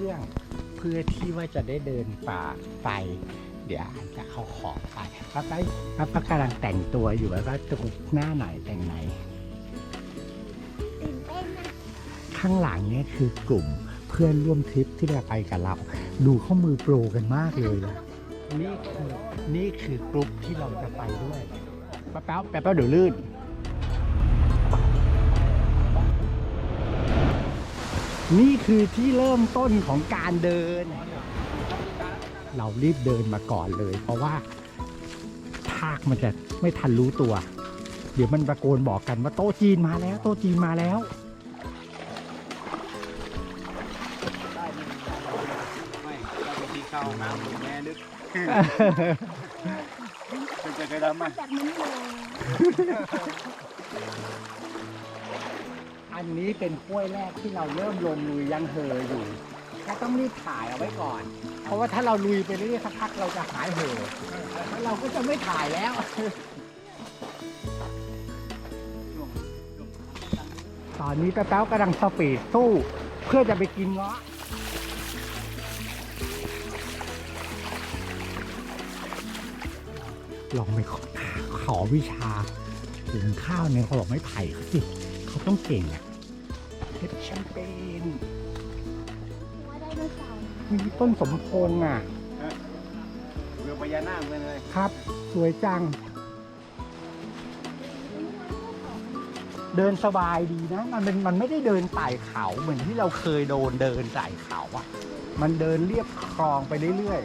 รื่อง เพื่อที่ว่าจะได้เดินป่าไป เดี๋ยวอาจจะเอาของไปป้าป้าป้าป้ากำลังแต่งตัวอยู่ว่าป้าจะหน้าไหนแต่งไหนตื่นเต้นนะข้างหลังเนี่ยคือกลุ่มเพื่อนร่วมทริปที่จะไปกับเรา ดูข้อมือโปรกันมากเลยนะนี่คือนี่คือกลุ่มที่เราจะไปด้วยป๊บแป๊บแป๊บแป๊บเดี๋ยวลื่น นี่คือที่เริ่มต้นของการเดิน เรารีบเดินมาก่อนเลย เพราะว่าทากมันจะไม่ทันรู้ตัว เดี๋ยวมันตะโกนบอกกันว่าโต๊ะจีนมาแล้ว โต๊ะจีนมาแล้ว ไม่บางทีเข้าน้ำแม่นึกเป็นจเคยทำไหม แบบนี้เลย อันนี้เป็นห้วยแรกที่เราเริ่มลงลุยยังเหออยู่ก็ต้องรีบถ่ายเอาไว้ก่อน เพราะว่าถ้าเราลุยไปเรื่อยๆสักพักเราจะหายเหอแล้วเราก็จะไม่ถ่ายแล้วตอนนี้แป๊วๆกำลังสปีดสู้ เพื่อจะไปกินเงาะลองไปขอขอวิชาหุงข้าวเนี่ยเขาบอกไม่ไผ่เขาสิ เขาต้องเก่งอะ เพชรแชมเปญว่าได้เมื่อเสาร์มีต้นสมพงษ์อะเรือพญานาคเลยเลยครับ สวยจัง เดินสบายดีนะ มันเป็นมันไม่ได้เดินไต่เขาเหมือนที่เราเคยโดนเดินไต่เขาอะ มันเดินเรียบคลองไปเรื่อย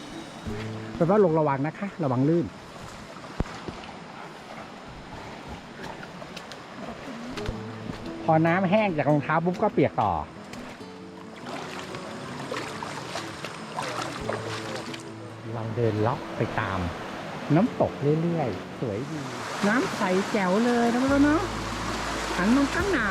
ๆแต่ว่าลงระวังนะคะ ระวังลื่น อน้ำแห้งจากรองเท้าปุ๊บก็เปียกต่อ ลองเดินเลาะไปตาม น้ำตกเรื่อยๆ สวยดี น้ำใสแจ๋วเลยนะพ่อเนาะหันมองข้างหน้า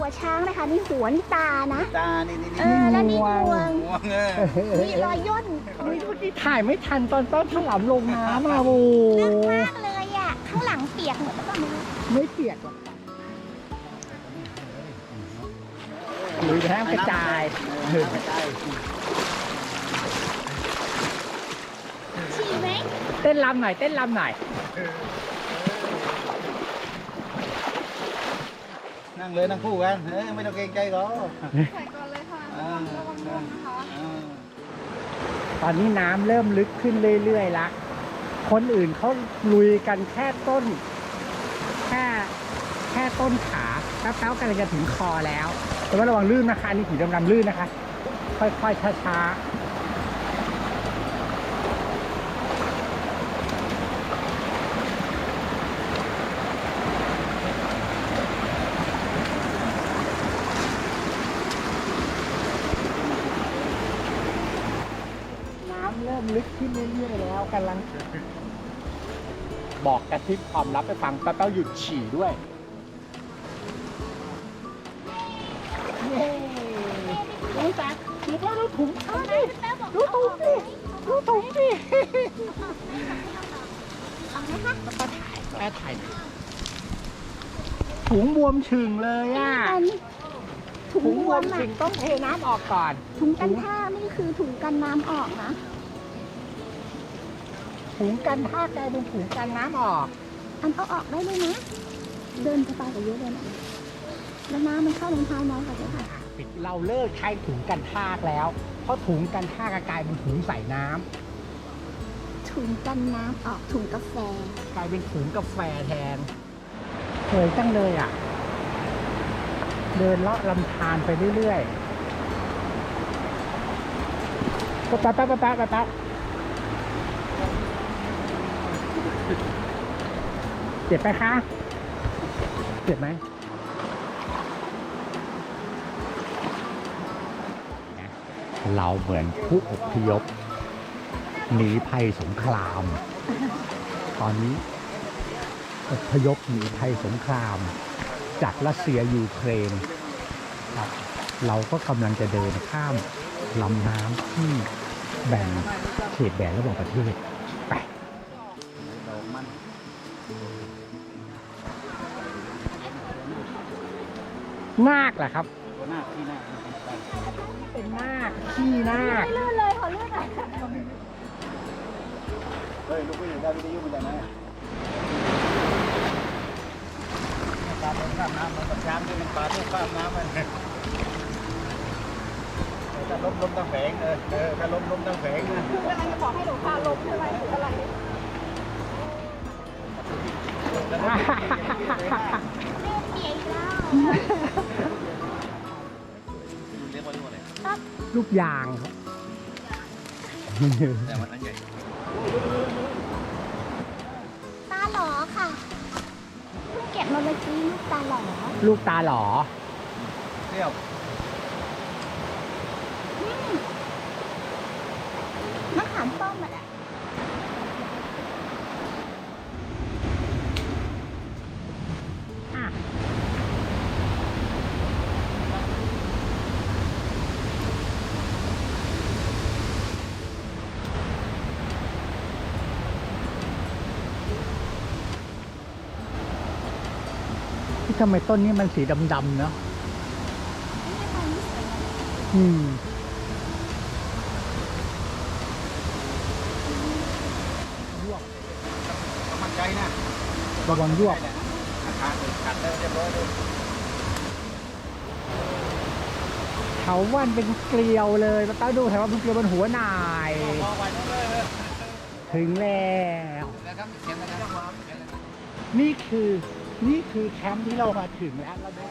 หมือนหัวช้างนะคะนี่หัวนี่ตานะตานี่นี่เอนี่อแล้วนี่งวงง่วงเออมีรอยย่นนี่เมื่อกี้ถ่ายไม่ทันตอนต้นถลำลงน้ำอะโอ้ลึกมากเลยอะข้างหลังเปียกหมดแล้วก็ไม่รู้ไม่เปียกหรอกหรือแห้งกระจายเออกระจายฉี่ไหมเต้นรำหน่อยเต้นรำหน่อย นั่งเลยนั่งคู่กันเฮ้ยไม่ต้องเกรงใจเขาใส่ก่อนเลยค่ะอ่าระวังระวังนะคะ อ่าตอนนี้น้ำเริ่มลึกขึ้นเรื่อยๆละ คนอื่นเขาลุยกันแค่ต้น แค่แค่ต้นขาแป๊บๆกำลังจะถึงคอแล้ว แต่ว่าระวังลื่นนะคะอันนี่ผีดำๆลื่นนะคะ ค่อยๆช้าๆ ริ่มลึกขึ้นเรื่อยๆแล้วกำลัง บอกกระซิบความลับไปฟังแป๊บๆหยุดฉี่ด้วยเย้ดูจักดูว่าดูถุงเท้าดิดูถุงดิดูถุงดิเอาไหมคะป้าถ่ายป้าถ่ายถุงบวมฉึงเลยอะถุงบวมอะฉึงต้องเทน้ำออกก่อน ถุงกันท่านี่คือถุงกันน้ำออกนะ ถุงกันท่ากลายเป็นถุงกันน้ำออก อันเอาออกได้เลยนะ เดินสบายกว่าเยอะเลยนะแล้วน้ำมันเข้ารองเท้าน้องค่ะเจ้าค่ะปิดเราเลิกใช้ถุงกันทากแล้ว เพราะถุงกันทากกลายเป็นถุงใส่น้ำถุงกันน้ำออกถุงกาแฟ กลายเป็นถุงกาแฟแทนสวยจังเลยอะ เดินเลาะลำธารไปเรื่อยๆแป๊บแป๊บแป๊บแป๊บแป๊บแป๊บ เจ็บไหมคะ เจ็บไหมเราเหมือนผู้อพยพหนีภัยสงคราม ตอนนี้อพยพหนีภัยสงคราม จากรัสเซียยูเครนครับเราก็กำลังจะเดินข้ามลำน้ำที่แบ่งเขตแบ่งระหว่างประเทศ นาคแหละครับ ตัวหน้าที่หน้าเป็นนาคขี้นาคไม่ลื่นเลยขอลื่นหน่อยเฮ้ยลูกพี่ได้วิทยุมาจากไหนตามข้ามน้ำมันกับช้างนี่มันปลาที่ข้ามน้ำมันถ้าล้มล้มตั้งแผงเออเออถ้าล้มล้มตั้งแผงนะคือกำลังจะบอกให้หนูพาลงใช่ไหมหรืออะไรแล้วก็เปียกแล้ว เรียกว่าเรียกว่าอะไร ลูกยางครับ แต่มันอันใหญ่ ตาหลอค่ะเพิ่งเก็บมาเมื่อกี้ลูกตาหลอลูกตาหลอเปรี้ยว มะขามป้อมอะ อะ ที่ทำไมต้นนี้มันสีดำๆเนาะนี่ตอนนี้สวยนะอืมต้องมั่นใจนะระวังยวกอาคารขัดได้เรียบร้อยเลยเถาวันเป็นเกลียวเลยมาต้าดูเถาวันเป็นเกลียวบนหัวหน่ายพอไว้นู่นเลยถึงแล้วนะครับเขียนนะครับนี่คือ นี่คือแคมป์ที่เรามาถึงแล้วเราได้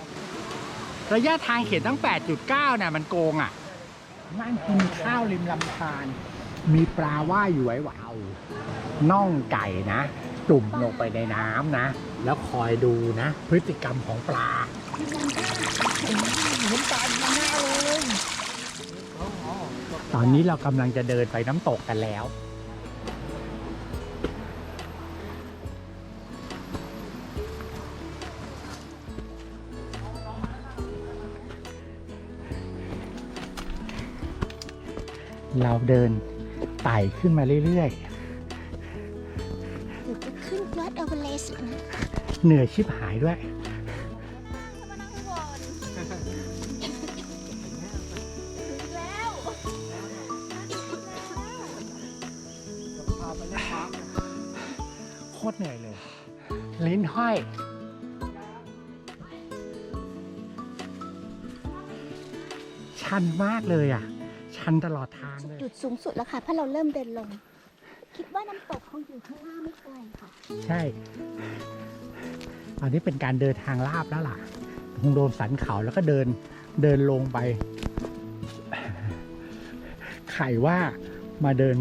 ระยะทางเขียนตั้ง 8.9น่ะมันโกงอะนั่งกินข้าวริมลำธารมีปลาว่ายอยู่ไว้วาวน่องไก่นะ จุ่มลงไปในน้ำนะ แล้วคอยดูนะ พฤติกรรมของปลาเห็นปลาอยู่หน้าเลย ตอนนี้เรากำลังจะเดินไปน้ำตกกันแล้ว เราเดินไต่ขึ้นมาเรื่อยหนูจะขึ้นยอดเอเวอเรสต์นะๆเหนื่อยชิบหายด้วยมานั่งบนแล้วโคตรเหนื่อยเลย ลิ้นห้อย ชันมากเลยอะ ชันตลอดทางเลยจุดสูงสุดแล้วค่ะเพราะเราเริ่มเดินลง คิดว่าน้ำตกคงอยู่ข้างล่างไม่ไกลค่ะ ใช่ อันนี้เป็นการเดินทางลาบแล้วล่ะคงโดนสันเขาแล้วก็เดินเดินลงไป ไข่ว่ามาเดิน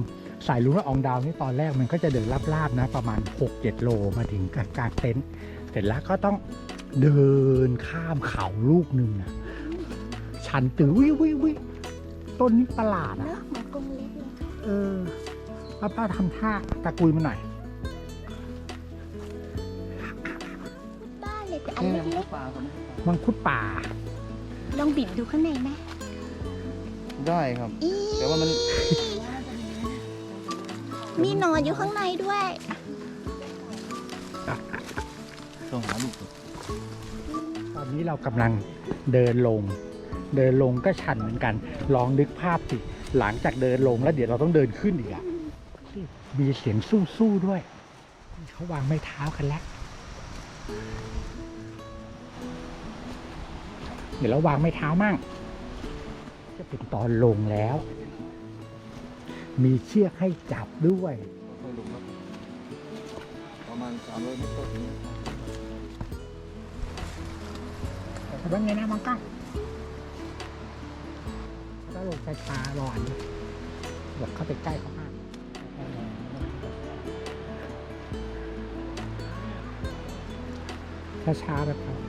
สายลุงและอองดาวนี่ตอนแรกมันก็จะเดินลาบๆนะ ประมาณ 6-7 โลมาถึงกลางเต็นท์เสร็จแล้วก็ต้องเดินข้ามเขาลูกหนึ่งนะชันตือวิววิววิ ต้นนี้ประหลาดเนอะอะเหมือนกรงเล็กเลยเออป้าป้าทำท่าตะกุยมาหน่อย บ้านเลยแต่อันเล็กปลาครับมังคุดป่า ๆลองบีบดูข้างในไหมได้ครับ อีแต่ว่ามันมีหนอนอยู่ข้างในด้วย ต้องหาลูกตอนนี้เรากำลังเดินลง เดินลงก็ชันเหมือนกัน ลองนึกภาพสิ หลังจากเดินลงแล้วเดี๋ยวเราต้องเดินขึ้นอีกอะมีเสียงสู้ๆด้วย เขาวางไม้เท้ากันแล้ว เดี๋ยวเราวางไม้เท้ามั่ง จะเป็นตอนลงแล้ว มีเชือกให้จับด้วยค่อยลงครับประมาณสามร้อยเมตรก็ถึงแต่ว่าไงนะมังก้องก็ ลงช้าๆรออันบอกเข้าไปใกล้เขามากช้าๆแบบเขา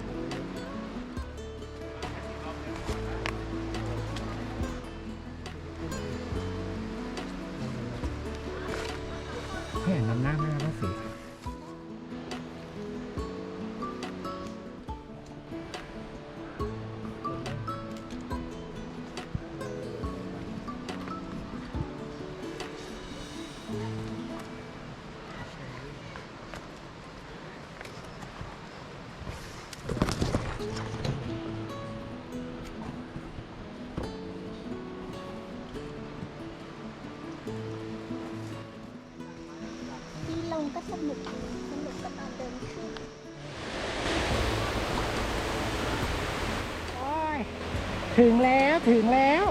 ถึงแล้วถึงแล้ว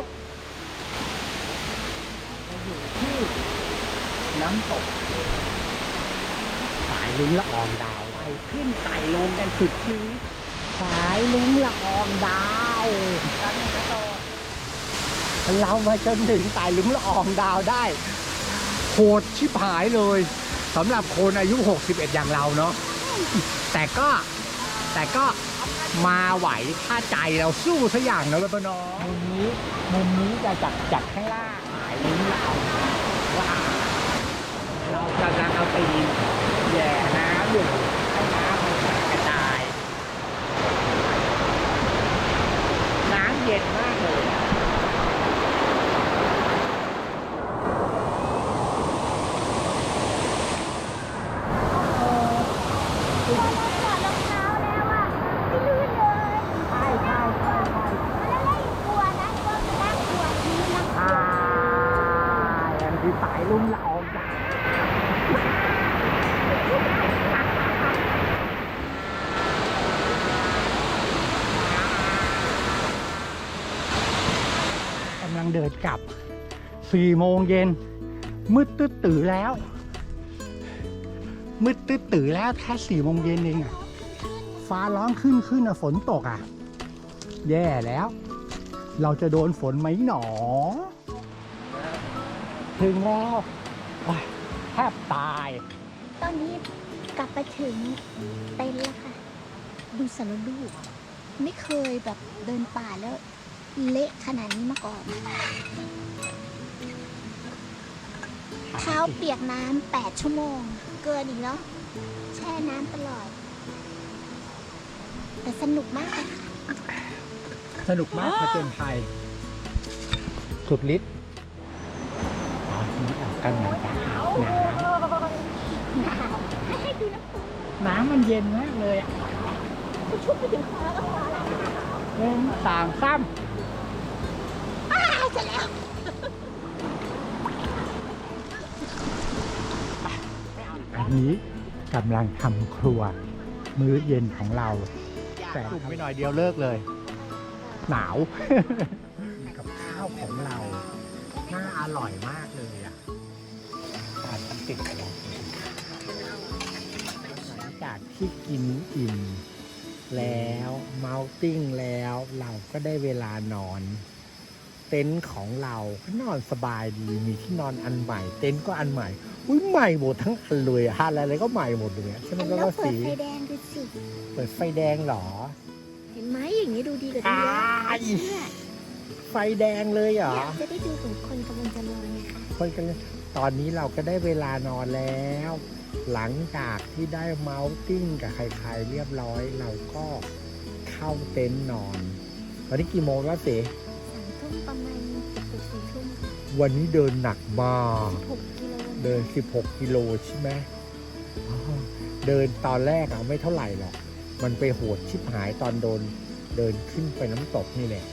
เราอยู่ที่น้ำตกสายลุ้งละอองดาวไปขึ้นไต่ลงกันสุดชีวิตสายลุ้งละอองดาวเรามาจนถึงสายลุ้งละอองดาวได้โหดชิบหายเลยสำหรับคนอายุ 61 อย่างเราเนาะแต่ก็แต่ก็ มาไหวถ้าใจเราสู้สักอย่างนะเลยปะน้องมุมนี้มุมนี้จะจัดจัดข้างล่างหายลุ้งละอองดาว่าเรากำลังเอาตีนแย่น้ำอยู่ให้น้ำมันกระจายน้ำเย็นมากเลยอะ พอเราถอดรองเท้าแล้วอะไม่ลื่นเลย ใช่ใช่ใช่ใช่ แล้วเราอีกกลัวนะกลัวจะนั่งกลัวนี้นะ อ่ายังคือสายลุ่มละอองดาวกำลัง เดินกลับสี่โมงเย็นมืดตื้อตื่อแล้ว มืดตื้อตื่อแล้วแค่สี่โมงเย็นเองอะฟ้าร้องขึ้นขึ้นอะฝนตกอะแย่แล้ว เราจะโดนฝนไหมหนอ ถึงแล้วแทบตาย ตอนนี้กลับไปถึงเต็นท์แล้วค่ะ ดูสารลูก ไม่เคยแบบเดินป่าแล้ว เละขนาดนี้มาก่อน เท้าเปียกน้ำแปดชั่วโมง เกินอีกเนาะ แช่น้ำตลอด แต่สนุกมากเลยค่ะสนุกมากผจญภัยสุดฤทธิ์ตอนนี้เรากำลังจะอาบน้หนาวให้ดูน้ำตกำน้ำมันเย็นมากเลยอะชุบไปถึงคอแล้วคอแล้วหนึ่งสามซ้อ้ นนี้กำลังทำครัว มื้อเย็นของเรา แต่จุ่มไปหน่อยเดียวเลิกเลย หนาว กับข้าวของเราน่าอร่อยมากเลยอะทานน้ำติดกันเลยหลังจากที่กินอิ่มแล้วเมาติ้งแล้วเราก็ได้เวลานอน เต็นท์ของเราก็นอนสบายดีมีที่นอนอันใหม่ เต็นท์ก็อันใหม่ อุ้ยใหม่หมดทั้งอันเลยอะฮะอะไรอะไรก็ใหม่หมดเลยอะใช่ไหมแล้ก็วเปิสีดไฟแดงดูสิ เปิดไฟแดงเหรอ เห็นไหมอย่างนี้ดูดีกว่าที่เยอะอ้ายเชื่อไฟแดงเลยเหรออยากจะได้ดูถึงคนกำลังจะนอนไงคะคนกันตอนนี้เราก็ได้เวลานอนแล้ว หลังจากที่ได้เมาส์ติ้งกับใครๆเรียบร้อย เราก็เข้าเต็นท์นอน ตอนนี้กี่โมงแล้วเส สามทุ่มประมาณเกือบสี่ทุ่มวันนี้เดินหนักมาก หกกิโลเดิน 16 กิโลใช่ไหมอ๋อเดินตอนแรกอะไม่เท่าไหร่หรอก มันไปโหดชิบหายตอนโดน เดินขึ้นไปน้ำตกนี่แหละ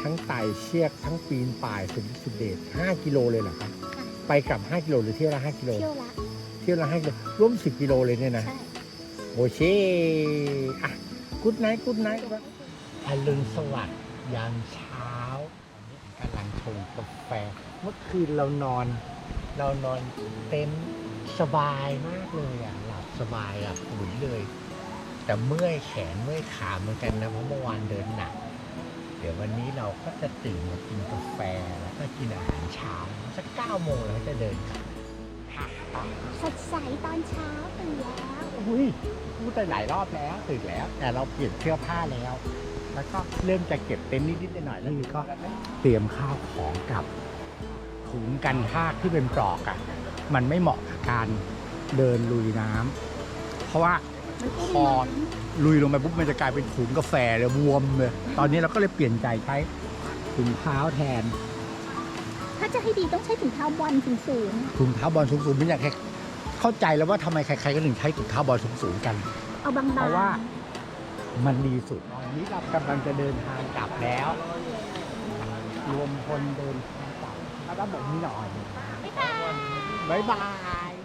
ทั้งไต่เชือกทั้งปีนป่ายสุดสุดเดช5กิโลเลยเหรอคะค่ะไปกลับ 5 กิโลหรือเที่ยวละ 5 กิโล เที่ยวละเที่ยวละ 5 กิโลร่วม 10 กิโลเลยเนี่ยนะ ใช่โอเคอะ กุ๊ดไนท์กุ๊ดไนท์อรุณสวัสดิ์ยามเช้าตอนนี้กำลังชง กาแฟ เมื่อคืนเรานอน เรานอนเต็นท์สบายมากเลยอะหลับสบายอะหมุนเลย แต่เมื่อยแขนเมื่อยขาเหมือนกันนะเพราะเมื่อวานเดินหนัก เดี๋ยววันนี้เราก็จะตื่นมากินกาแฟแล้วก็กินอาหารเช้าสักเก้าโมงแล้วจะเดินกลับสดใสตอนเช้าตื่นแล้วอุ้ยพูดไปหลายรอบแล้วตื่นแล้ว แต่เราเปลี่ยนเสื้อผ้าแล้ว แล้วก็เริ่มจะเก็บเต็นท์นิดๆหน่อยๆแล้วนี่ก็เตรียมข้าวของกับถุงกันทากที่เป็นปลอกอะ่ะมันไม่เหมาะกับการเดินลุยน้ำเพราะว่ามันก็พอลุยลงไปปุ๊บมันจะกลายเป็นถุงกาแฟเลยบวมเลยตอนนี้เราก็เลยเปลี่ยนใจใช้ถุงเท้าแทน ถ้าจะให้ดีต้องใช้ถุงเท้าบอลสูงถุงเท้าบอลสูงๆไม่อยากให้เข้าใจแล้วว่าทำไมใครๆก็ถึงใช้ถุงเท้าบอลสูงๆกันๆเอาบางๆเพราะว่า มันดีสุดตอนนี้เรากำลังจะเดินทางกลับแล้ว รวมพลเดินทางกลับถ้าระบบนี้หน่อย บ๊ายบาย